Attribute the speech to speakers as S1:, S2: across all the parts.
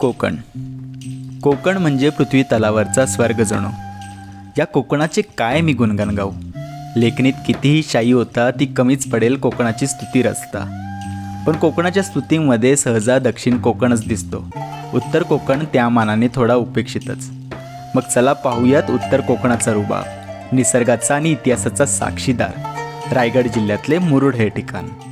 S1: कोकण. कोकण म्हणजे पृथ्वी तलावरचा स्वर्ग जणू. या कोकणाचे काय मी गुणगान गाऊ लेखणीत कितीही शाई होता ती कमीच पडेल कोकणाची स्तुती रचता. पण कोकणाच्या स्तुतीमध्ये सहजा दक्षिण कोकणच दिसतो. उत्तर कोकण त्या मानाने थोडा उपेक्षितच. मग चला पाहूयात उत्तर कोकणाचा रुबाब. निसर्गाचा आणि इतिहासाचा साक्षीदार. रायगड जिल्ह्यातले मुरुड हे ठिकाण.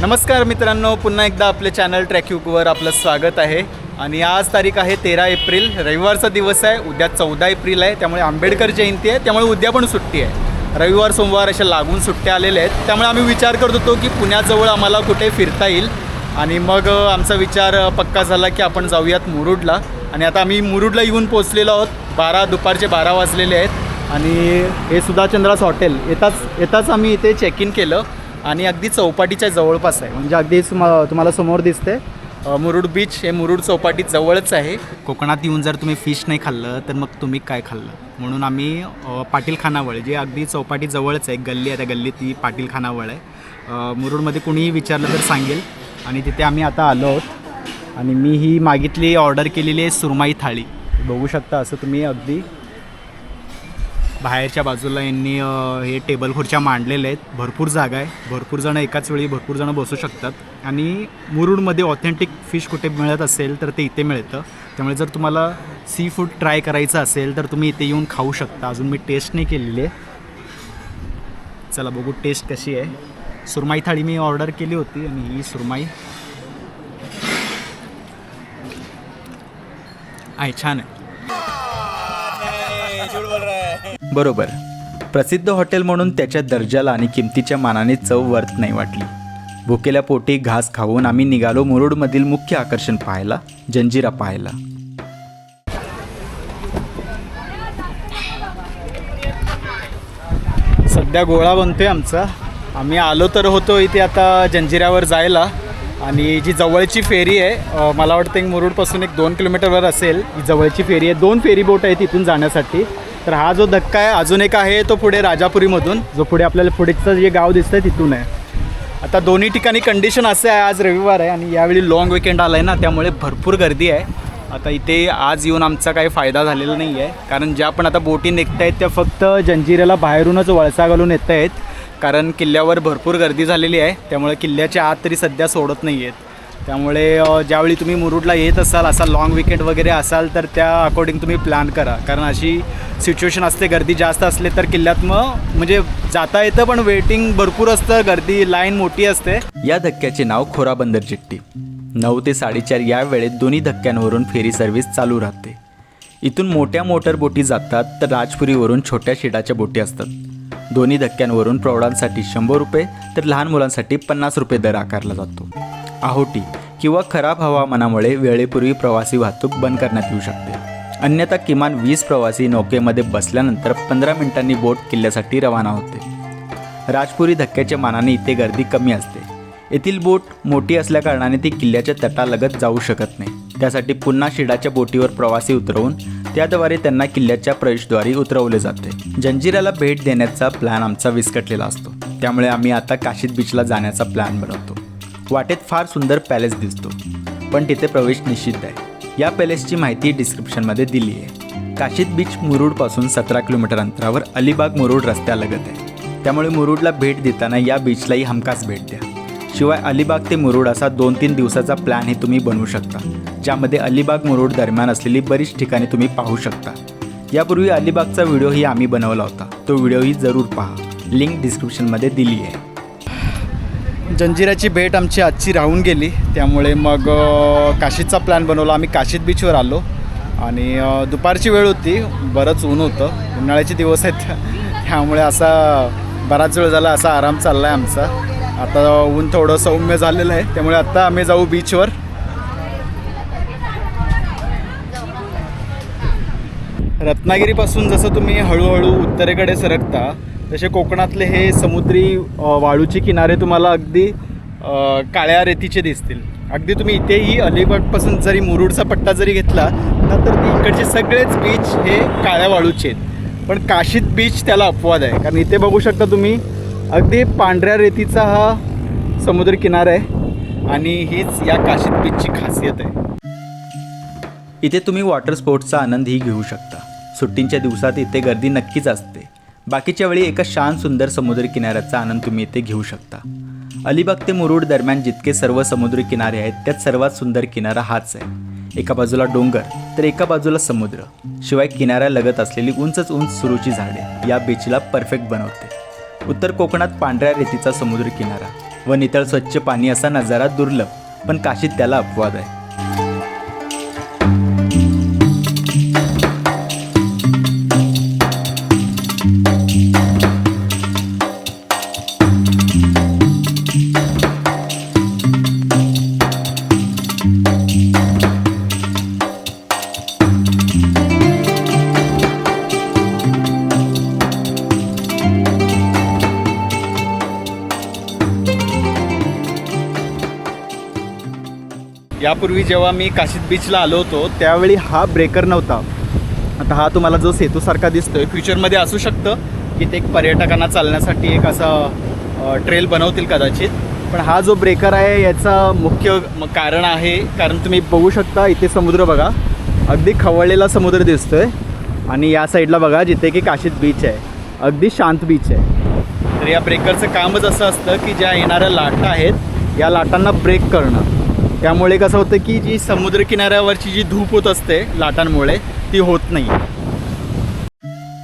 S1: नमस्कार मित्रांनो पुन्हा एकदा आपल्या चॅनल ट्रॅक्यूकवर आपलं स्वागत आहे. आणि आज तारीख आहे तेरा एप्रिल रविवारचा दिवस आहे उद्या चौदा एप्रिल आहे त्यामुळे आंबेडकर जयंती आहे त्यामुळे उद्या पण सुट्टी आहे. रविवार सोमवार अशा लागून सुट्ट्या आलेल्या आहेत त्यामुळे आम्ही विचार करत होतो की पुण्याजवळ आम्हाला कुठे फिरता येईल. आणि मग आमचा विचार पक्का झाला की आपण जाऊयात मुरुडला. आणि आता आम्ही मुरुडला येऊन पोचलेलो आहोत बारा दुपारचे बारा वाजलेले आहेत. आणि हे सुधाचंद्रास हॉटेल येताच येताच आम्ही इथे चेक इन केलं. आणि अगदी चौपाटीच्या जवळपास आहे. म्हणजे अगदी तुम्हाला समोर दिसते. मुरुड बीच हे मुरुड चौपाटी जवळच आहे. कोकणात येऊन जर तुम्ही फिश नाही खाल्लं तर मग तुम्ही काय खाल्लं? म्हणून आम्ही पाटीलखानावळ पाटील खानावळ जे अगदी चौपाटी जवळच आहे गल्ली आहे त्या गल्लीत ती पाटील खानावळ आहे मुरुडमध्ये कुणीही विचारलं तर सांगेल. आणि तिथे आम्ही आता आलो आहोत. आणि मी ही मागितली ऑर्डर केलेली आहे सुरमाई थाळी. बघू शकता असं तुम्ही अगदी बाहेरच्या बाजूला यांनी हे टेबल खुर्च्या मांडलेल्या आहेत. भरपूर जागा आहे. भरपूर जणं एकाच वेळी भरपूर जणं बसू शकतात. आणि मुरुडमध्ये ऑथेंटिक फिश कुठे मिळत असेल तर ते इथे मिळतं. त्यामुळे जर तुम्हाला सी फूड ट्राय करायचं असेल तर तुम्ही इथे येऊन खाऊ शकता. अजून मी टेस्ट नाही केलेली आहे. चला बघू टेस्ट कशी आहे. सुरमाई थाळी मी ऑर्डर केली होती आणि ही सुरमाई. आहे छान आहे. बरोबर. प्रसिद्ध हॉटेल म्हणून त्याच्या दर्जाला आणि किमतीच्या मानाने चव वर्थ नाही वाटली. भुकेल्या पोटी घास खाऊन आम्ही निघालो मुरुडमधील मुख्य आकर्षण पाहायला जंजिरा पाहायला. सध्या गोळा बनतोय आमचा. आम्ही आलो तर होतो इथे आता जंजिऱ्यावर जायला. आणि जी जवळची फेरी आहे मला वाटतं एक मुरुडपासून एक दोन किलोमीटरवर असेल. ही जवळची फेरी आहे. दोन फेरी बोट आहेत इथून जाण्यासाठी. तर हा जो धक्का आहे अजून एक आहे तो पुढे राजापुरीमधून. जो पुढे आपल्याला पुढेचं जे गाव दिसतंय तिथून आहे. आता दोन्ही ठिकाणी कंडिशन असं आहे आज रविवार आहे आणि यावेळी लॉंग विकेंड आला आहे ना त्यामुळे भरपूर गर्दी आहे. आता इथे आज येऊन आमचा काही फायदा झालेला नाही आहे कारण ज्या पण आता बोटी निघत आहेत त्या फक्त जंजिऱ्याला बाहेरूनच वळसा घालून येत आहेत कारण किल्ल्यावर भरपूर गर्दी झालेली आहे. त्यामुळे किल्ल्याच्या आत तरी सध्या सोडत नाही आहेत त्यामुळे ज्यावेळी तुम्ही मुरुडला येत असाल असा लाँग विकेंड वगैरे असाल तर त्या अकॉर्डिंग तुम्ही प्लॅन करा. कारण अशी सिच्युएशन असते गर्दी जास्त असले तर किल्ल्यात मग म्हणजे जाता येतं पण वेटिंग भरपूर असतं गर्दी लाईन मोठी असते. या धक्क्याचे नाव खोराबंदर चिट्टी. नऊ ते साडेचार या वेळेत दोन्ही धक्क्यांवरून फेरी सर्व्हिस चालू राहते. इथून मोठ्या मोटर बोटी जातात तर राजपुरीवरून छोट्या शिडाच्या बोटी असतात. दोन्ही धक्क्यांवरून प्रौढांसाठी शंभर रुपये तर लहान मुलांसाठी पन्नास रुपये दर आकारला जातो. आहोटी किंवा खराब हवामानामुळे वेळेपूर्वी प्रवासी वाहतूक बंद करण्यात येऊ शकते. अन्यथा किमान वीस प्रवासी नौकेमध्ये बसल्यानंतर पंधरा मिनिटांनी बोट किल्ल्यासाठी रवाना होते. राजपुरी धक्क्याच्या मानाने इथे गर्दी कमी असते. येथील बोट मोठी असल्याकारणाने ती किल्ल्याच्या तटालगत जाऊ शकत नाही. त्यासाठी पुन्हा शिडाच्या बोटीवर प्रवासी उतरवून त्याद्वारे त्यांना किल्ल्याच्या प्रवेशद्वारी उतरवले जाते. जंजिराला भेट देण्याचा प्लॅन आमचा विस्कटलेला असतो. त्यामुळे आम्ही आता काशीद बीचला जाण्याचा प्लॅन बनवतो. वाटेत फार सुंदर पॅलेस दिसतो. पण तिथे प्रवेश निषिद्ध आहे. या पॅलेसची माहिती डिस्क्रिप्शनमध्ये दिली आहे. काशीद बीच मुरुडपासून सतरा किलोमीटर अंतरावर अलिबाग मुरुड रस्त्यालगत आहे. त्यामुळे मुरुडला भेट देताना या बीचलाही हमखास भेट द्या. शिवाय अलिबाग ते मुरुड असा दोन तीन दिवसाचा प्लॅन हे तुम्ही बनवू शकता. ज्यामध्ये अलिबाग मुरुड दरम्यान असलेली बरीच ठिकाणे तुम्ही पाहू शकता. यापूर्वी अलिबागचा व्हिडिओही आम्ही बनवला होता. तो व्हिडिओही जरूर पहा. लिंक डिस्क्रिप्शनमध्ये दिली आहे. जंजिराची भेट आमची आजची राहून गेली. त्यामुळे मग काशीचा प्लॅन बनवला. आम्ही काशीद बीचवर आलो. आणि दुपारची वेळ होती. बरंच ऊन होतं. उन्हाळ्याचे दिवस आहेत. त्यामुळे असा बराच वेळ झाला. असा आराम चालला आहे आमचा. आता ऊन थोडं सौम्य झालेलं आहे. त्यामुळे आत्ता आम्ही जाऊ बीचवर रत्नागिरीपासून जसं तुम्ही हळूहळू उत्तरेकडे सरकता तसे कोकणातले हे समुद्री वाळूचे किनारे तुम्हाला अगदी काळ्या रेतीचे दिसतील. अगदी तुम्ही इथेही अलिबागपासून जरी मुरुडचा पट्टा जरी घेतला तर इकडचे सगळेच बीच हे काळ्या वाळूचे आहेत. पण काशीत बीच त्याला अपवाद आहे. कारण इथे बघू शकता तुम्ही अगदी पांढऱ्या रेतीचा हा समुद्र किनारा आहे आणि हीच या काशीत बीचची खासियत आहे. इथे तुम्ही वॉटर स्पोर्ट्सचा आनंदही घेऊ शकता. सुट्टींच्या दिवसात इथे गर्दी नक्कीच असते. बाकीच्या वेळी एका शांत सुंदर समुद्र किनाऱ्याचा आनंद तुम्ही इथे घेऊ शकता. अलिबाग ते मुरुड दरम्यान जितके सर्व समुद्र किनारे आहेत त्यात सर्वात सुंदर किनारा हाच आहे. एका बाजूला डोंगर तर एका बाजूला समुद्र. शिवाय किनाऱ्या लगत असलेली उंचच उंच सुरूची झाडे या बीचला परफेक्ट बनवते. उत्तर कोकणात पांढऱ्या रेतीचा समुद्र किनारा व नितळ स्वच्छ पाणी असा नजारा दुर्लभ पण काशीत त्याला अपवाद आहे. यापूर्वी जेव्हा मी काशीद बीचला आलो होतो त्यावेळी हा ब्रेकर नव्हता. आता हा तुम्हाला जो सेतूसारखा दिसतोय फ्युचरमध्ये असू शकतं की ते एक पर्यटकांना चालण्यासाठी एक असा ट्रेल बनवतील कदाचित. पण हा जो ब्रेकर आहे याचा मुख्य म- कारण आहे कारण तुम्ही बघू शकता इथे समुद्र बघा. अगदी खवळलेला समुद्र दिसतोय. आणि या साईडला बघा जिथे की काशीद बीच आहे. अगदी शांत बीच आहे. तर या ब्रेकरचं कामच असं असतं की ज्या येणाऱ्या लाटा आहेत या लाटांना ब्रेक करणं. त्यामुळे कसं होतं की जी समुद्र किनाऱ्यावरची जी धूप होत असते लाटांमुळे ती होत नाही.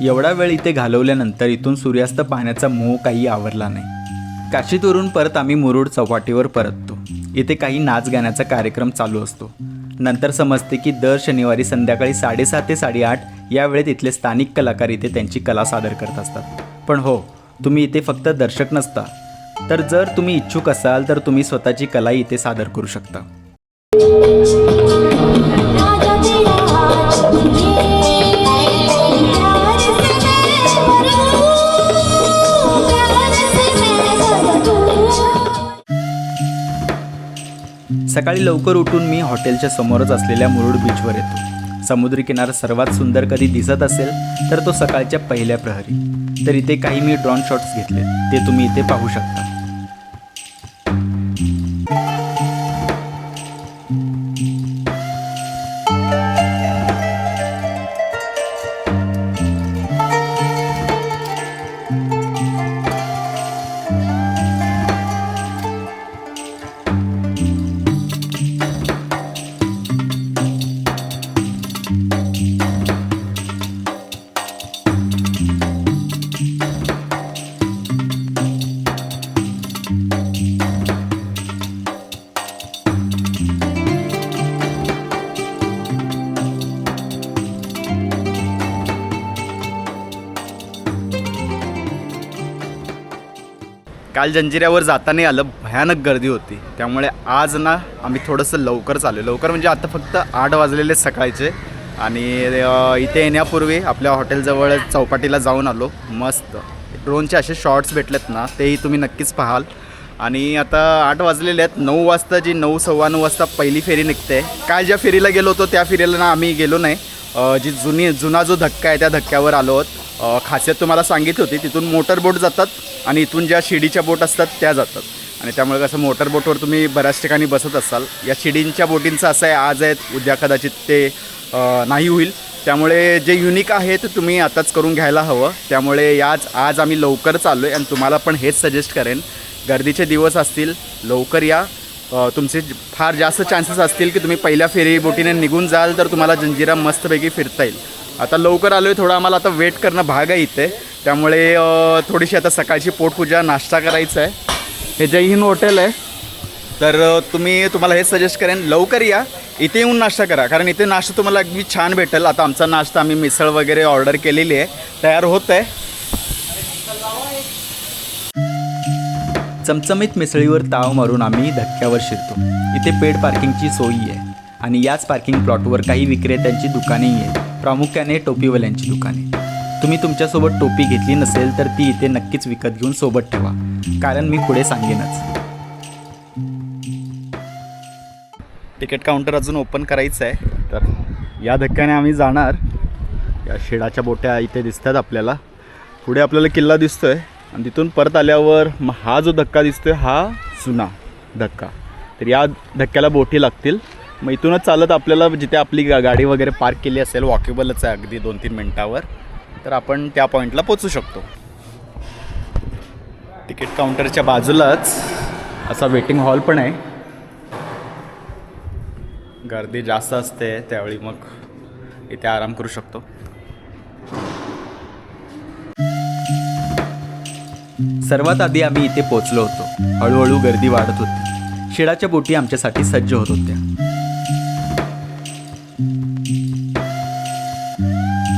S1: एवढा वेळ इथे घालवल्यानंतर इथून सूर्यास्त पाहण्याचा मोह काही आवरला नाही. काशीतवरून परत आम्ही मुरुड चौपाटीवर परततो. इथे काही नाच गाण्याचा कार्यक्रम चालू असतो. नंतर समजते की दर शनिवारी संध्याकाळी साडेसात ते साडेआठ या वेळेत इथले स्थानिक कलाकार इथे त्यांची कला सादर करत असतात. पण हो तुम्ही इथे फक्त दर्शक नसता. तर जर तुम्ही इच्छुक असाल तर तुम्ही स्वतःची कलाही इथे सादर करू शकता. सकाळी लवकर उठून मी हॉटेलच्या समोरच असलेल्या मुरुड बीचवर येतो. समुद्रकिनारा सर्वात सुंदर कधी दिसत असेल तर तो सकाळच्या पहिल्या प्रहरी तर इथे काही मी ड्रॉन शॉट्स घेतले ते तुम्ही इथे पाहू शकता. काल जंजिऱ्यावर जाताना आलं भयानक गर्दी होती. त्यामुळे आज ना आम्ही थोडंसं लवकर चालू लवकर म्हणजे आता फक्त आठ वाजलेले सकाळचे. आणि इथे येण्यापूर्वी आपल्या हॉटेलजवळ चौपाटीला जाऊन आलो. मस्त. ड्रोनचे असे शॉर्ट्स भेटलेत ना तेही तुम्ही नक्कीच पाहाल. आणि आता आठ वाजलेले आहेत. नऊ वाजता जी नऊ सव्वा नऊ वाजता पहिली फेरी निघते. काल ज्या फेरीला गेलो होतो त्या फेरीला ना आम्ही गेलो नाही. जी जुनी जुना जो धक्का आहे त्या धक्क्यावर आलो आहोत. खासियत तुम्हाला सांगितली होती तिथून मोटर बोट जातात आणि इथून ज्या शिडीच्या बोट असतात त्या जातात. आणि त्यामुळे कसं मोटर बोटवर तुम्ही बऱ्याच ठिकाणी बसत असाल. या शिडींच्या बोटींचं असं आहे आज आहेत उद्या कदाचित ते नाही होईल. त्यामुळे जे युनिक आहे ते तुम्ही आताच करून घ्यायला हवं. त्यामुळे याच आज आम्ही लवकर चाललो आहे आणि तुम्हाला पण हेच सजेस्ट करेन. गर्दीचे दिवस असतील लवकर या. तुमचे फार जास्त चान्सेस असतील की तुम्ही पहिल्या फेरी बोटीने निघून जाल तर तुम्हाला जंजिरा मस्तपैकी फिरता येईल. आता लवकर आलो आहे थोडं आम्हाला आता वेट करणं भाग आहे इथे. त्यामुळे थोडीशी आता सकाळची पोटपूजा नाश्ता करायचा आहे. हे जय हिंद हॉटेल आहे तर तुम्ही तुम्हाला हे सजेस्ट करेन लवकर या. इथे येऊन नाश्ता करा कारण इथे नाश्ता तुम्हाला अगदी छान भेटेल. आता आमचा नाश्ता आम्ही मिसळ वगैरे ऑर्डर केलेली आहे. तयार होत आहे. चमचमीत मिसळीवर ताव मारून आम्ही धक्क्यावर शिरतो. इथे पेड पार्किंगची सोयी आहे. आणि याच पार्किंग प्लॉटवर काही विक्रेत्यांची दुकानेही आहेत प्रामुख्याने टोपीवाल्यांची दुकाने. तुम्ही तुमच्यासोबत टोपी घेतली नसेल तर ती इथे नक्कीच विकत घेऊन सोबत ठेवा. कारण मी पुढे सांगेनच. तिकीट काउंटर अजून ओपन करायचं आहे तर या धक्क्याने आम्ही जाणार. या शेडाच्या बोट्या इथे दिसतात आपल्याला. पुढे आपल्याला किल्ला दिसतोय. आणि तिथून परत आल्यावर मग हा जो धक्का दिसतोय हा जुना धक्का. तर या धक्क्याला बोटी लागतील. मग इथूनच चालत आपल्याला जिथे आपली गा गाडी वगैरे पार्क केली असेल वॉकेबलच आहे अगदी दोन तीन मिनटावर तर आपण त्या पॉईंटला पोचू शकतो. तिकीट काउंटरच्या बाजूलाच असा वेटिंग हॉल पण आहे. गर्दी जास्त असते त्यावेळी मग इथे आराम करू शकतो. सर्वात आधी आम्ही इथे पोचलो होतो. हळूहळू गर्दी वाढत होती. शिळाच्या बोटी आमच्यासाठी सज्ज होत होत्या.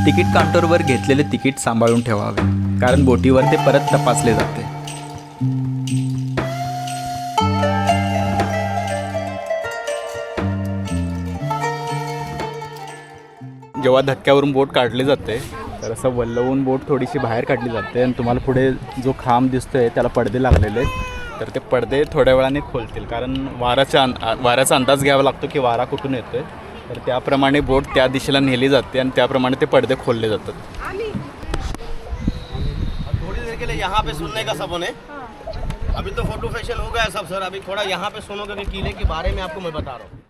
S1: तिकीट काउंटरवर घेतलेले तिकीट सांभाळून ठेवावे कारण बोटीवर ते परत तपासले जाते. जेव्हा धक्क्यावरून बोट काढली जाते तर असं वल्लवून बोट थोडीशी बाहेर काढली जाते आणि तुम्हाला पुढे जो खांब दिसतोय त्याला पडदे लागलेले आहेत. तर ते पडदे थोड्या वेळाने खोलतील कारण वाराच्या वाऱ्याचा अंदाज घ्यावा लागतो की वारा कुठून येतोय. तर त्याप्रमाणे बोट त्या दिशेला नेली जाते आणि त्याप्रमाणे ते पडदे खोलले जातात.
S2: थोड़ी देर के लिए यहाँ पे सुनने का सपन है। अभी तो फोटो फैशन हो गया है सब सर अभी थोड़ा यहाँ पे सुनोगे कि किले के बारे में आपको मैं बता रहा हूँ।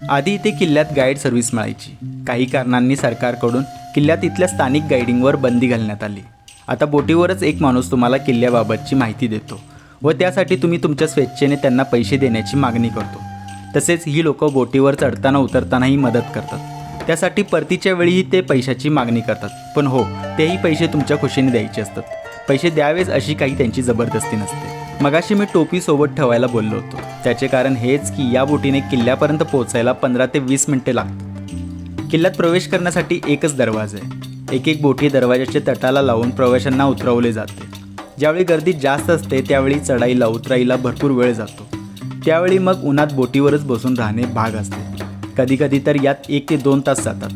S1: आधी इथे किल्ल्यात गाईड सर्व्हिस मिळायची. काही कारणांनी सरकारकडून किल्ल्यात इथल्या स्थानिक गाईडिंगवर बंदी घालण्यात आली. आता बोटीवरच एक माणूस तुम्हाला किल्ल्याबाबतची माहिती देतो व त्यासाठी तुम्ही तुमच्या स्वेच्छेने त्यांना पैसे देण्याची मागणी करतो. तसेच ही लोक बोटीवर चढताना उतरतानाही मदत करतात. त्यासाठी परतीच्या वेळीही ते पैशाची मागणी करतात. पण हो तेही पैसे तुमच्या खुशीने द्यायचे असतात. पैसे द्यावेच अशी काही त्यांची जबरदस्ती नसते. मगाशी मी टोपी सोबत ठेवायला बोललो होतो. त्याचे कारण हेच की या बोटीने किल्ल्यापर्यंत पोहोचायला पंधरा ते वीस मिनिटे लागतात. किल्ल्यात प्रवेश करण्यासाठी एकच दरवाजा आहे. एक एक बोटी दरवाजाच्या तटाला लावून प्रवाशांना उतरवले जाते. ज्यावेळी गर्दी जास्त असते त्यावेळी चढाईला उतराईला भरपूर वेळ जातो. त्यावेळी मग उन्हात बोटीवरच बसून राहणे भाग असते. कधीकधी तर यात एक ते दोन तास जातात.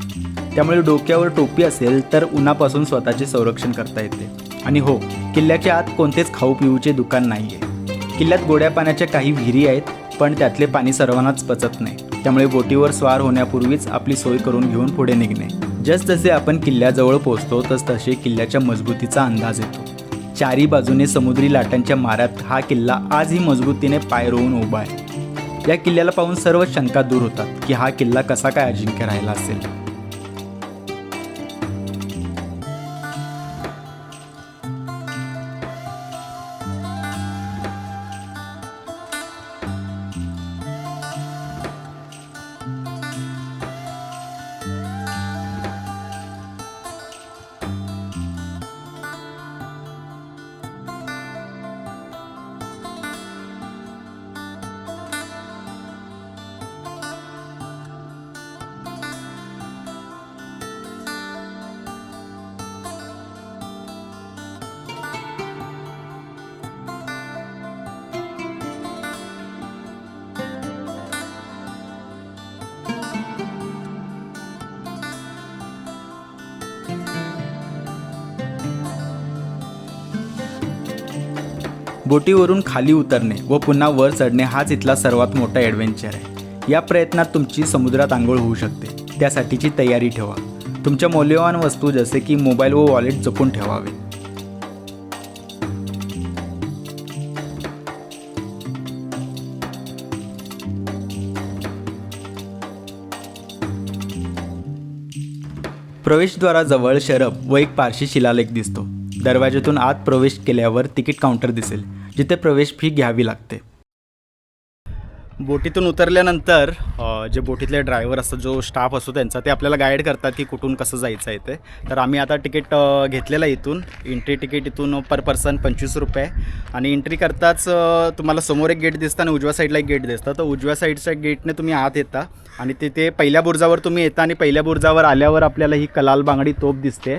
S1: त्यामुळे डोक्यावर टोपी असेल तर उन्हापासून स्वतःचे संरक्षण करता येते. आणि हो किल्ल्याच्या आत कोणतेच खाऊ पिऊचे दुकान नाही आहे किल्ल्यात गोड्या पाण्याच्या काही विहिरी आहेत पण त्यातले पाणी सर्वांनाच पचत नाही. त्यामुळे बोटीवर स्वार होण्यापूर्वीच आपली सोय करून घेऊन पुढे निघणे. जसजसे आपण किल्ल्याजवळ पोहोचतो तसतसे किल्ल्याच्या मजबूतीचा अंदाज येतो. चारी बाजूने समुद्री लाटांच्या माऱ्यात हा किल्ला आजही मजबूतीने पाय रोवून उभा आहे. या किल्ल्याला पाहून सर्व शंका दूर होतात की हा किल्ला कसा काय अजिंक्य राहिला असेल? बोटीवरून खाली उतरणे व पुन्हा वर चढणे हाच इथला सर्वात मोठा ॲडव्हेंचर आहे. या प्रयत्नात तुमची समुद्रात आंघोळ होऊ शकते. त्यासाठीची तयारी ठेवा. तुमच्या मौल्यवान वस्तू जसे की मोबाईल व वॉलेट जपून ठेवावे. प्रवेशद्वाराजवळ शरब व एक पारशी शिलालेख दिसतो. दरवाजातून आत प्रवेश केल्यावर तिकीट काउंटर दिसेल. जिथे प्रवेश फी घ्यावी लागते. बोटीतून उतरल्यानंतर जे बोटीतले ड्रायव्हर असतात जो स्टाफ असतो त्यांचा ते आपल्याला गाईड करतात की कुठून कसं जायचं आहे ते. तर आम्ही आता तिकीट घेतलेलं आहे इथून. एंट्री तिकीट इथून पर पर्सन पंचवीस रुपये. आणि एंट्री करताच तुम्हाला समोर एक गेट दिसतं आणि उजव्या साईडला एक गेट दिसतं. तर उजव्या साईडच्या गेटने तुम्ही आत येता. आणि तिथे पहिल्या बुर्जावर तुम्ही येता आणि पहिल्या बुर्जावर आल्यावर आपल्याला ही कलाल बांगडी तोप दिसते.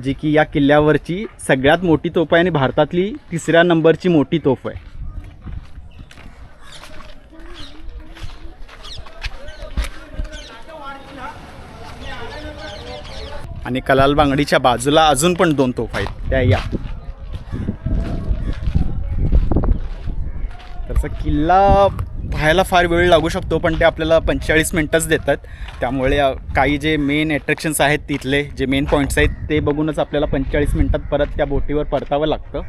S1: जी की या किल्ल्यावरची सगळ्यात मोठी तोफ आहे आणि भारतातली तिसऱ्या नंबरची मोठी तोफ आहे. आणि कलाल बांगडीच्या बाजूला अजून पण दोन तोफ आहेत. त्या या. तसं किल्ला पाहायला फार वेळ लागू शकतो पण ते आपल्याला पंचेचाळीस मिनटंच देतात. त्यामुळे काही जे मेन अट्रॅक्शन्स आहेत तिथले जे मेन पॉईंट्स आहेत ते बघूनच आपल्याला पंचेचाळीस मिनटात परत त्या बोटीवर परतावं लागतं.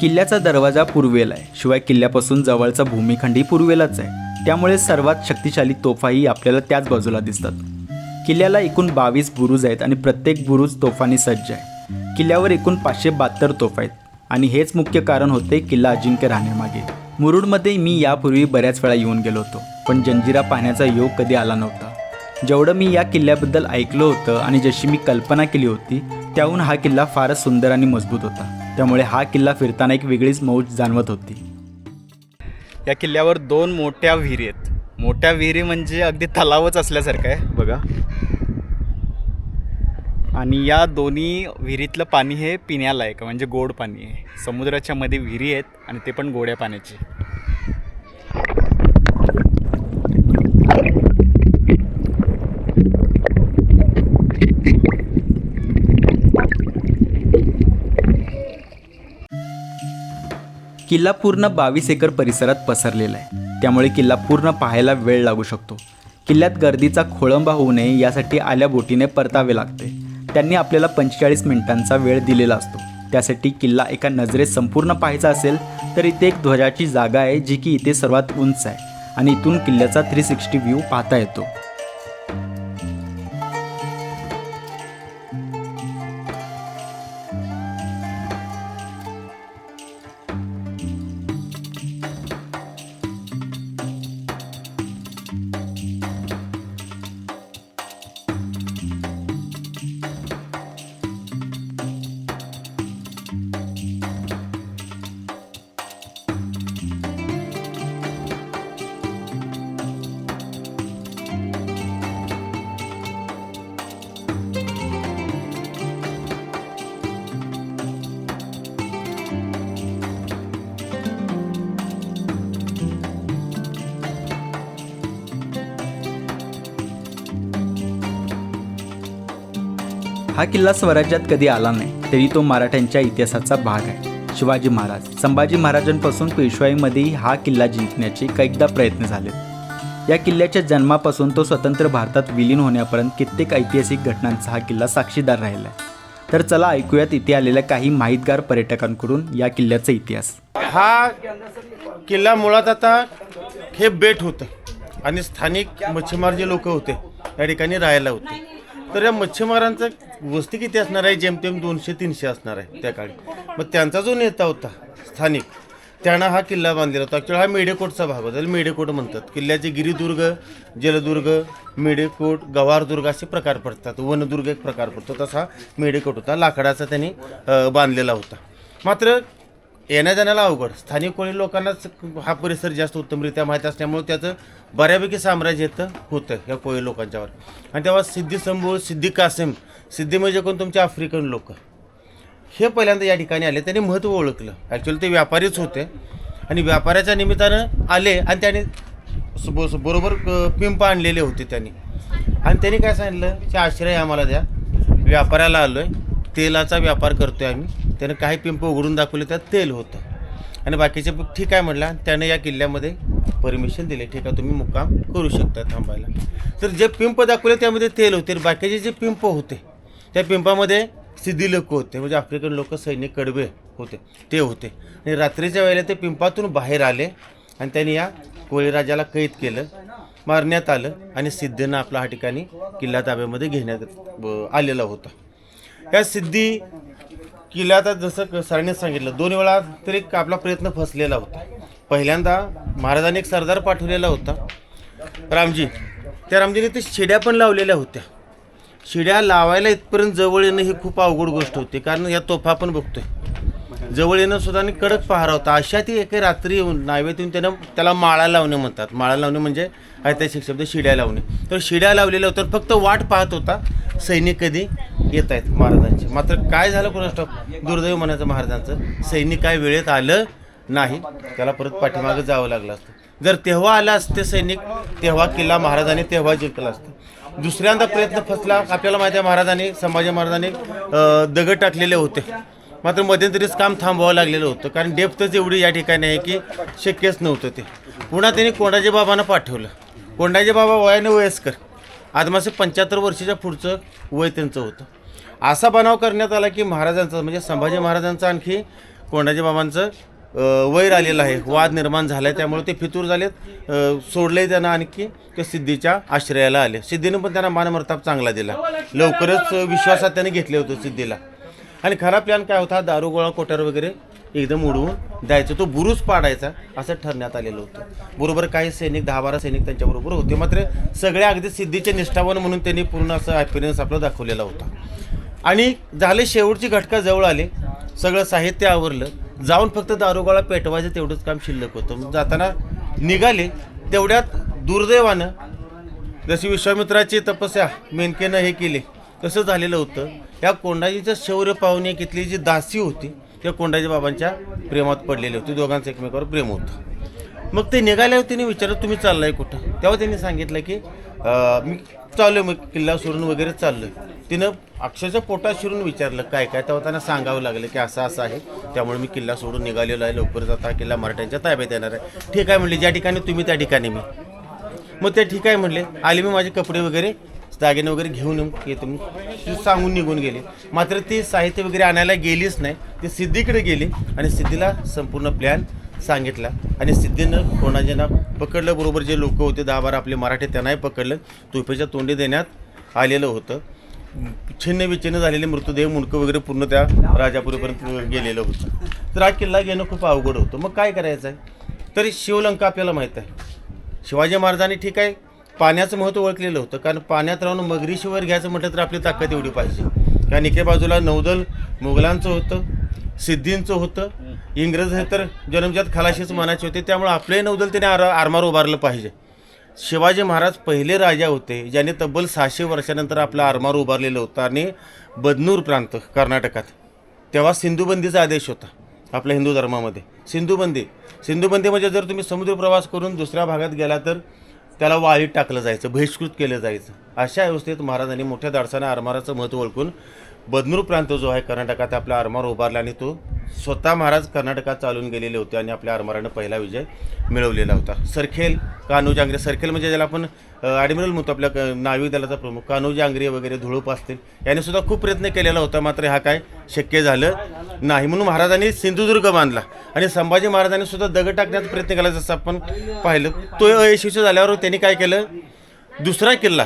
S1: किल्ल्याचा दरवाजा पूर्वेला आहे. शिवाय किल्ल्यापासून जवळचा भूमिखंडही पूर्वेलाच आहे. त्यामुळे सर्वात शक्तिशाली तोफाही आपल्याला त्याच बाजूला दिसतात. किल्ल्याला एकूण बावीस बुरुज आहेत आणि प्रत्येक बुरुज तोफांनी सज्ज आहे. किल्ल्यावर एकूण पाचशे बहात्तर तोफा आहेत. आणि हेच मुख्य कारण होते किल्ला अजिंक्य राहण्यामागे. मुरुडमध्ये मी यापूर्वी बऱ्याच वेळा येऊन गेलो होतो पण जंजिरा पाहण्याचा योग कधी आला नव्हता. जेवढं मी या किल्ल्याबद्दल ऐकलं होतं आणि जशी मी कल्पना केली होती त्याहून हा किल्ला फारच सुंदर आणि मजबूत होता. त्यामुळे हा किल्ला फिरताना एक वेगळीच मौज जाणवत होती. या किल्ल्यावर दोन मोठ्या विहिरी आहेत. मोठ्या विहिरी म्हणजे अगदी तलावच असल्यासारखं आहे बघा. आणि या दोन्ही विहिरीतलं पाणी हे पिण्यालायक म्हणजे गोड पाणी आहे. समुद्राच्या मध्ये विहिरी आहेत आणि ते पण गोड्या पाण्याची. किल्ला पूर्ण बावीस एकर परिसरात पसरलेला आहे. त्यामुळे किल्ला पूर्ण पाहायला वेळ लागू शकतो. किल्ल्यात गर्दीचा खोळंबा होऊ नये यासाठी आल्या बोटीने परतावे लागते. त्यांनी आपल्याला पंचेचाळीस मिनिटांचा वेळ दिलेला असतो. त्यासाठी किल्ला एका नजरेत संपूर्ण पाहायचा असेल तर इथे एक ध्वजाची जागा आहे जी की इथे सर्वात उंच आहे. आणि इथून किल्ल्याचा थ्री सिक्स्टी व्ह्यू पाहता येतो. हा किल्ला स्वराज्यात कधी आला नाही तरी तो मराठ्यांच्या इतिहासाचा भाग आहे. शिवाजी महाराज संभाजी महाराजांपासून पेशवाईमध्येही हा किल्ला जिंकण्याचे कैकदा प्रयत्न झाले. या किल्ल्याच्या जन्मापासून तो स्वतंत्र भारतात विलीन होण्यापर्यंत कित्येक ऐतिहासिक घटनांचा हा किल्ला साक्षीदार राहिला आहे. तर चला ऐकूयात इथे आलेल्या काही माहितगार पर्यटकांकडून या किल्ल्याचा इतिहास.
S3: हा किल्ला मुळात आता हे बेट होतं आणि स्थानिक मच्छीमार जे लोक होते या ठिकाणी राहायला होते. तर या मच्छीमारांचं वस्ती किती असणार आहे? जेमतेम दोनशे तीनशे असणार आहे त्या काळी. मग त्यांचा जो नेता होता स्थानिक त्यानं हा किल्ला बांधलेला होता. ॲक्च्युअली हा मेढेकोटचा भाग होता. त्याला मेढेकोट म्हणतात. किल्ल्याचे गिरिदुर्ग जलदुर्ग मेढेकोट गवारदुर्ग असे प्रकार पडतात. वनदुर्ग एक प्रकार पडतो. तसा मेढेकोट होता. लाकडाचा त्यांनी बांधलेला होता. मात्र येण्या जाण्याला अवघड. स्थानिक कोळी लोकांनाच हा परिसर जास्त उत्तमरित्या माहीत असल्यामुळे त्याचं बऱ्यापैकी साम्राज्य इथं होतं या कोळी लोकांच्यावर आणि तेव्हा सिद्धी संभूळ सिद्धी कासिम सिद्धी म्हणजे कोण? तुमचे आफ्रिकन लोक. हे पहिल्यांदा या ठिकाणी आले त्यांनी महत्त्व ओळखलं. ॲक्च्युअली ते व्यापारीच होते. आणि व्यापाऱ्याच्या निमित्तानं आले आणि त्याने बरोबर पिंप आणलेले होते त्यांनी. आणि त्यांनी काय सांगितलं? की आश्रय आम्हाला द्या. व्यापाऱ्याला आलो आहे तेलाचा व्यापार करतो आहे आम्ही. त्यानं काही पिंप उघडून दाखवले त्यात तेल होतं. आणि बाकीचे ठीक आहे म्हटलं त्यानं या किल्ल्यामध्ये परमिशन दिले. ठीक आहे तुम्ही मुक्काम करू शकता थांबायला. तर जे पिंप दाखवले त्यामध्ये तेल होते. बाकीचे जे पिंप होते त्या पिंपामध्ये सिद्धी लोक होते. म्हणजे आफ्रिकन लोक सैनिक कडवे होते. ते होते. आणि रात्रीच्या वेळेला ते पिंपातून बाहेर आले आणि त्यांनी या कोळीराजाला कैद केलं मारण्यात आलं आणि सिद्धीनं आपला हा ठिकाणी किल्ला ताब्यामध्ये घेण्यात ब- आलेला होता. या सिद्धी किल्ल्यात जसं क- सरांनी सांगितलं दोन वेळा तरी आपला प्रयत्न फसलेला होता. पहिल्यांदा महाराजांनी एक सरदार पाठवलेला होता रामजी. त्या रामजीने ते शिड्या पण लावलेल्या होत्या. शिड्या लावायला इथपर्यंत जवळ येणं ही खूप अवघड गोष्ट होती कारण या तोफा पण बघतोय. जवळ येणं सुद्धा आणि कडक पहारा होता. अशा ती एके रात्री येऊन नावेत येऊन त्यानं त्याला माळा लावणे म्हणतात. माळा लावणे म्हणजे ऐतिहासिक शब्द शिड्या लावणे. तर शिड्या लावलेल्या होत्या फक्त वाट पाहत होता सैनिक कधी येत आहेत महाराजांचे. मात्र काय झालं कोणास्टॉप दुर्दैव म्हणायचं महाराजांचं. सैनिक काय वेळेत आलं नाही. त्याला परत पाठीमागं जावं लागलं असतं. जर तेव्हा आला असते सैनिक तेव्हा किल्ला महाराजांनी तेव्हा जिंकला असतं. दुसऱ्यांदा प्रयत्न फसला. आपल्याला माहिती आहे महाराजांनी संभाजी महाराजांनी दगड टाकलेले होते. मात्र मध्यंतरीच काम थांबवावं लागलेलं होतं. कारण डेप्थच एवढी या ठिकाणी आहे की शक्यच नव्हतं ते. पुन्हा त्यांनी कोंडाजी बाबांना पाठवलं. कोंडाजी बाबा वयाने वयस्कर. आदमासे पंच्याहत्तर वर्षाच्या पुढचं वय त्यांचं होतं. असा बनाव करण्यात आला की महाराजांचा म्हणजे संभाजी महाराजांचा आणखी कोंडाजी बाबांचं वैर आलेलं आहे. वाद निर्माण झाला आहे त्यामुळे ते फितूर झालेत. सोडले त्यांना आणखी ते सिद्धीच्या आश्रयाला आले. सिद्धीनं पण त्यांना मानमर्ताप चांगला दिला. लवकरच विश्वासात त्याने घेतले होते सिद्धीला. आणि खरा प्लॅन काय होता? दारुगोळा कोठार वगैरे एकदम उडवून द्यायचं. तो बुरुज पाडायचा असं ठरण्यात आलेलं होतं. बरोबर काही सैनिक दहा बारा सैनिक त्यांच्याबरोबर होते. मात्र सगळ्या अगदी सिद्धीचे निष्ठावान म्हणून त्यांनी पूर्ण असं ॲपिरियन्स आपला दाखवलेला होता. आणि झाले शेवटची घटका जवळ आले. सगळं साहित्य आवरलं. जाऊन फक्त दारुगोळा पेटवायचं तेवढंच काम शिल्लक होतं. जाताना निघाले. तेवढ्यात दुर्दैवानं जशी विश्वामित्राची तपस्या मेनकेनं हे केले. तसं झालेलं होतं. या कोंडाजीचं शौर्य पाहुणे घेतली जी दासी होती त्या कोंडाजी बाबांच्या प्रेमात पडलेली होती. दोघांचं एकमेकावर प्रेम होतं. मग ते निघाल्यावर त्याने विचारलं तुम्ही चाललाय कुठं? तेव्हा त्यांनी सांगितलं की मी चाललोय मग किल्ला सोडून वगैरे चाललोय. तिनं अक्षरशः पोटात शिरून विचारलं काय काय? तेव्हा त्यांना सांगावं लागलं की असं असं आहे. त्यामुळे मी किल्ला सोडून निघालेलो आहे. लवकरच आता किल्ला मराठ्यांच्या ताब्यात येणार आहे. ठीक आहे म्हणले ज्या ठिकाणी तुम्ही त्या ठिकाणी मी. मग ते ठीक आहे म्हणले आले मी माझे कपडे वगैरे दागिने वगैरे घेऊन येतो मी. ते सांगून निघून गेले. मात्र ती साहित्य वगैरे आणायला गेलीच नाही. ती सिद्धीकडे गेली आणि सिद्धीला संपूर्ण प्लॅन सांगितला. आणि सिद्धीनं कोणाजना पकडलं? बरोबर जे लोक होते दहा बारा आपले मराठी त्यांनाही पकडलं. तुपेच्या तोंडी देण्यात आलेलं होतं. छिन्न विच्छिन्न झालेले मृतदेह मुंडकं वगैरे पूर्ण त्या राजापुरीपर्यंत गेलेलं होतं. तर हा किल्ला घेणं खूप अवघड होतं. मग काय करायचं आहे तरी शिवलंका आपल्याला माहीत आहे. शिवाजी महाराजांनी ठीक आहे पाण्याचं महत्त्व ओळखलेलं होतं. कारण पाण्यात राहून मगरीशीवर घ्यायचं म्हटलं तर आपली ताकद एवढी पाहिजे. कारण एके बाजूला नौदल मुघलांचं होतं सिद्धींचं होतं. इंग्रज हे तर जन्मजात खलाशीच मानाचे होते. त्यामुळे आपलंही नौदल त्याने आर आरमार उभारलं पाहिजे. शिवाजी महाराज पहिले राजा होते ज्याने तब्बल सहाशे वर्षानंतर आपलं आरमार उभारलेलं होतं आणि बदनूर प्रांत कर्नाटकात. तेव्हा सिंधुबंदीचा आदेश होता आपल्या हिंदू धर्मामध्ये. सिंधुबंदी. सिंधुबंदी म्हणजे जर तुम्ही समुद्र प्रवास करून दुसऱ्या भागात गेला तर त्याला वाळीत टाकलं जायचं बहिष्कृत केलं जायचं. अशा व्यवस्थेत महाराजांनी मोठ्या दाडसानं आरमाराचं महत्त्व ओळखून बदनूर प्रांत जो आहे कर्नाटकात आपला आरमार उभारला आणि तो स्वतः महाराज कर्नाटकात चालून गेलेले होते आणि आपल्या आरमारानं पहिला विजय मिळवलेला होता. सरखेल कान्होजी आंग्रे सरखेल म्हणजे ज्याला आपण ॲडमिरल म्हणतो आपल्या क- दलाचा प्रमुख. कान्होजी आंग्रे वगैरे धुळूप असतील. याने सुद्धा खूप प्रयत्न केलेला होता मात्र हा काय शक्य झालं नाही. म्हणून महाराजांनी सिंधुदुर्ग बांधला आणि संभाजी महाराजांनी सुद्धा दगड टाकण्याचा प्रयत्न केला जसं आपण पाहिलं. तो अयशस्वी झाल्यावर त्यांनी काय केलं? दुसरा किल्ला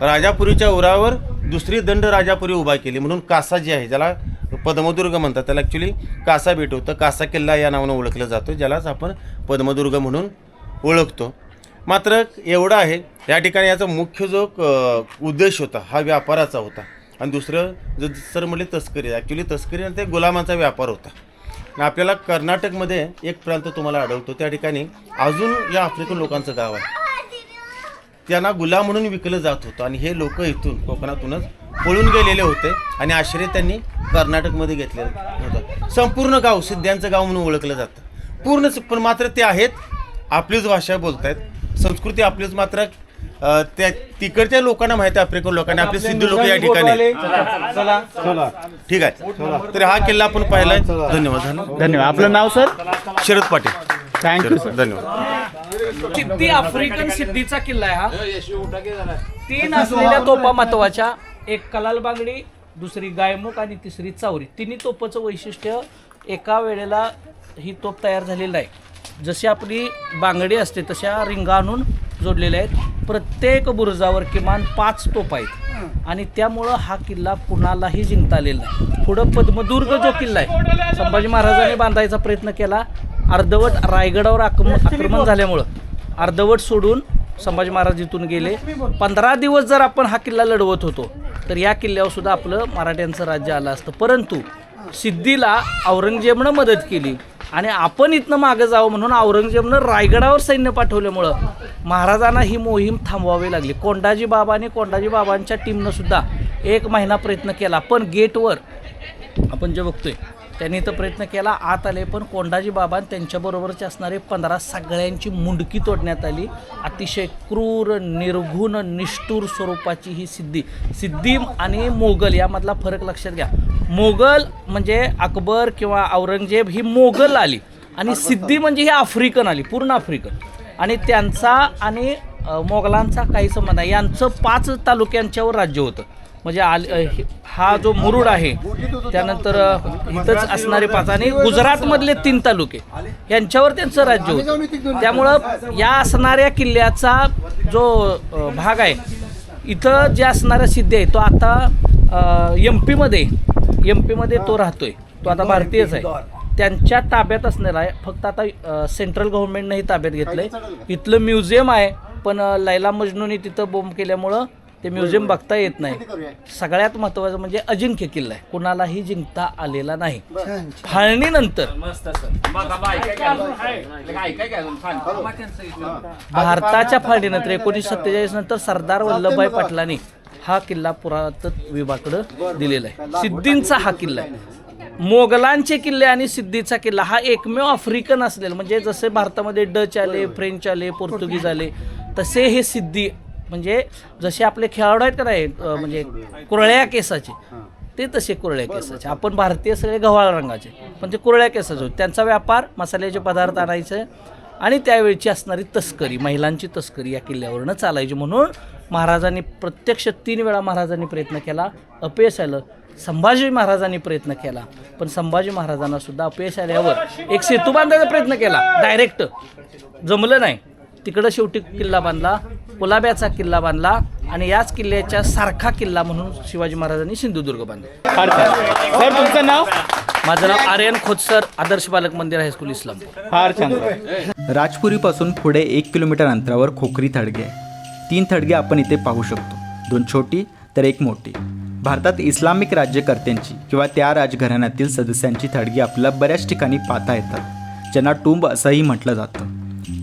S3: राजापुरीच्या उरावर दुसरी दंड राजापुरी उभा केली. म्हणून कासा जी आहे ज्याला पद्मदुर्ग म्हणतात त्याला ॲक्च्युली कासा भेट होतं. कासा किल्ला या नावानं ओळखलं जातं ज्यालाच आपण पद्मदुर्ग म्हणून ओळखतो. मात्र एवढं आहे या ठिकाणी याचा मुख्य जो क- उद्देश होता हा व्यापाराचा होता. आणि दुसरं जर सर म्हणले तस्करी ॲक्च्युली तस्करी आणि ते गुलामाचा व्यापार होता. आणि आपल्याला कर्नाटकमध्ये एक प्रांत तुम्हाला आढळतो त्या ठिकाणी अजून या आफ्रिकन लोकांचं गाव आहे. त्यांना गुलाम म्हणून विकलं जात होतं. आणि हे लोक इथून कोकणातूनच पळून गेलेले होते आणि आश्रय त्यांनी कर्नाटकमध्ये घेतलेलं होतं. संपूर्ण गाव सिद्ध्यांचं गाव म्हणून ओळखलं जातं. पूर्ण पण मात्र ते आहेत आपलीच भाषा बोलत आहेत संस्कृती आपलीच मात्र त्या तिकडच्या लोकांना माहिती आहे आफ्रिकन लोकांना. आपले सिद्ध लोक या ठिकाणी. ठीक आहे. तर हा किल्ला आपण पाहिलाय. धन्यवाद. धन्यवाद
S1: धन्यवाद. आपलं नाव sir?
S3: Sharad Patil.
S1: Thank you sir
S3: धन्यवाद.
S4: सिद्धी आफ्रिकन सिद्धीचा किल्ला आहे हा? तीन असलेल्या तोपा महत्त्वाच्या एक कलाल बांगडी दुसरी गायमुख आणि तिसरी चावरी. तिन्ही तोपाचं वैशिष्ट्य एका वेळेला ही तोप तयार झालेली आहे. जशी आपली बांगडी असते तशा रिंगा आणून जोडलेल्या आहेत. प्रत्येक बुरुजावर किमान पाच तोप आहेत. आणि त्यामुळं हा किल्ला कुणालाही जिंकता आलेला नाही. पुढं पद्मदुर्ग जो किल्ला आहे संभाजी महाराजांनी बांधायचा प्रयत्न केला. अर्धवट रायगडावर आक्रमण आक्रमण झाल्यामुळं अर्धवट सोडून संभाजी महाराज इथून गेले. पंधरा दिवस जर आपण हा किल्ला लढवत होतो तर या किल्ल्यावर सुद्धा आपलं मराठ्यांचं राज्य आलं असतं. परंतु सिद्धीला औरंगजेबनं मदत केली आणि आपण इथनं मागं जावं म्हणून औरंगजेबनं रायगडावर सैन्य पाठवल्यामुळं महाराजांना ही मोहीम थांबवावी लागली. कोंडाजी बाबा आणि कोंडाजी बाबांच्या टीमनं सुद्धा एक महिना प्रयत्न केला. पण गेटवर आपण जे बघतोय त्यांनी तर प्रयत्न केला आत आले पण कोंडाजी बाबा त्यांच्याबरोबरचे असणारे पंधरा सगळ्यांची मुंडकी तोडण्यात आली. अतिशय क्रूर निर्घुण निष्ठूर स्वरूपाची ही सिद्धी. सिद्धी आणि मोगल यामधला फरक लक्षात घ्या. मोगल म्हणजे अकबर किंवा औरंगजेब ही मोगल आली आणि सिद्धी म्हणजे ही आफ्रिकन आली पूर्ण आफ्रिकन. आणि त्यांचा आणि मोगलांचा काही संबंध नाही. यांचं पाच तालुक्यांच्यावर राज्य होतं. म्हणजे आल हा जो मुरुड आहे त्यानंतर इथंच असणारे पाच आणि गुजरातमधले तीन तालुके यांच्यावर त्यांचं राज्य होतं. त्यामुळं या असणाऱ्या किल्ल्याचा जो भाग आहे इथं जे असणारा सिद्धी आहे तो आता एम पीमध्ये एम पीमध्ये तो राहतोय तो आता भारतीयच आहे. त्यांच्या ताब्यात असणार आहे फक्त आता सेंट्रल गव्हर्नमेंटनेही ताब्यात घेतलं आहे इथलं म्युझियम आहे पण लैला मजनूनी तिथं बोंब केल्यामुळं ते म्युझियम बघता येत नाही. सगळ्यात महत्त्वाचं म्हणजे अजिंक्य किल्ला आहे. कुणालाही जिंकता आलेला नाही. फाळणीनंतर भारताच्या फाळणीनंतर एकोणीसशे सत्तेचाळीस नंतर सरदार वल्लभभाई पटलांनी हा किल्ला पुरातत्व विभागाकडे दिलेला आहे. सिद्धींचा हा किल्ला आहे. मोगलांचे किल्ले आणि सिद्धीचा किल्ला हा एकमेव आफ्रिकन असलेला. म्हणजे जसे भारतामध्ये डच आले फ्रेंच आले पोर्तुगीज आले तसे हे सिद्धी म्हणजे जसे आपले खेळाडू आहेत का नाही म्हणजे कुरळ्या केसाचे ते तसे कुरळ्या केसाचे. आपण भारतीय सगळे गव्हाळ रंगाचे पण ते कुरळ्या केसाचे होते. त्यांचा व्यापार मसाल्याचे पदार्थ आणायचे आणि त्यावेळची असणारी तस्करी महिलांची तस्करी या किल्ल्यावरनं चालायची म्हणून महाराजांनी प्रत्यक्ष तीन वेळा महाराजांनी प्रयत्न केला. अपयश आलं. संभाजी महाराजांनी प्रयत्न केला. पण संभाजी महाराजांना सुद्धा अपयश आल्यावर एक सेतू बांधायचा प्रयत्न केला. डायरेक्ट जमलं नाही. तिकडं शेवटी किल्ला बांधला कुलाब्याचा किल्ला बांधला आणि याच किल्ल्याच्या सारखा किल्ला म्हणून शिवाजी महाराजांनी सिंधुदुर्ग बांधला.
S5: सर तुमचं नाव?
S4: माझं नाव आर्यन खोतसर आदर्श बालक मंदिर हायस्कूल इस्लामपूर
S5: फार छान
S1: राजपुरीपासून पुढे एक किलोमीटर अंतरावर खोकरी थडगे. आहे तीन थडगे आपण इथे पाहू शकतो. दोन छोटी तर एक मोठी. भारतात इस्लामिक राज्यकर्त्यांची किंवा त्या राजघराण्यातील सदस्यांची थडगी आपल्याला बऱ्याच ठिकाणी पाहता येतात. ज्यांना टुंब असंही म्हटलं जातं.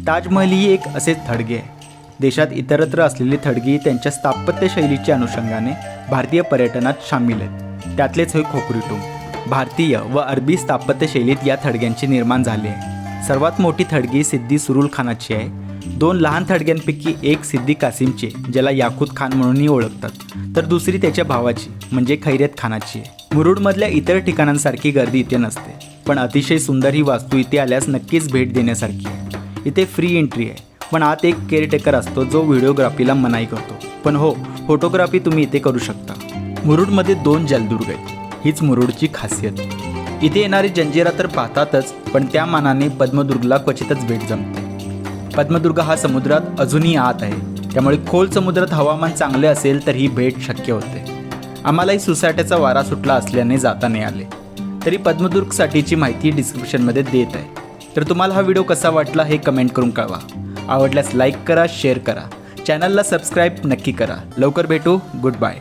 S1: ताजमहल ही एक असे थडगे आहे. देशात इतरत्र असलेली थडगी त्यांच्या स्थापत्यशैलीच्या अनुषंगाने भारतीय पर्यटनात सामील आहेत. त्यातलेच हे खोकरी टुंब भारतीय व अरबी स्थापत्यशैलीत या थडग्यांचे निर्माण झाले आहे. सर्वात मोठी थडगी सिद्धी सुरुल खानाची आहे. दोन लहान थडग्यांपैकी एक सिद्धी कासिमची ज्याला याकूत खान म्हणूनही ओळखतात. तर दुसरी त्याच्या भावाची म्हणजे खैरेत खानाची आहे. मुरुडमधल्या इतर ठिकाणांसारखी गर्दी इथे नसते पण अतिशय सुंदर ही वास्तू इथे आल्यास नक्कीच भेट देण्यासारखी आहे. इथे फ्री एंट्री आहे. पण आत एक केअरटेकर असतो जो व्हिडिओग्राफीला मनाई करतो. पण हो फोटोग्राफी तुम्ही इथे करू शकता. मुरुडमध्ये दोन जलदुर्ग आहेत. हीच मुरुडची खासियत. इथे येणारी जंजिरा तर पाहतातच पण त्या मानाने पद्मदुर्गला क्वचितच भेट जमते. पद्मदुर्ग हा समुद्रात अजूनही आत आहे. त्यामुळे खोल समुद्रात हवामान चांगले असेल तर ही भेट शक्य होते. आम्हालाही सुसाट्याचा वारा सुटला असल्याने जाता नाही आले. तरी पद्मदुर्गसाठीची माहिती डिस्क्रिप्शनमध्ये देत आहे. तर तुम्हाला हा व्हिडिओ कसा वाटला हे कमेंट करून कळवा. आवडल्यास लाईक करा शेअर करा. चॅनलला सबस्क्राईब नक्की करा. लवकर भेटू. Good bye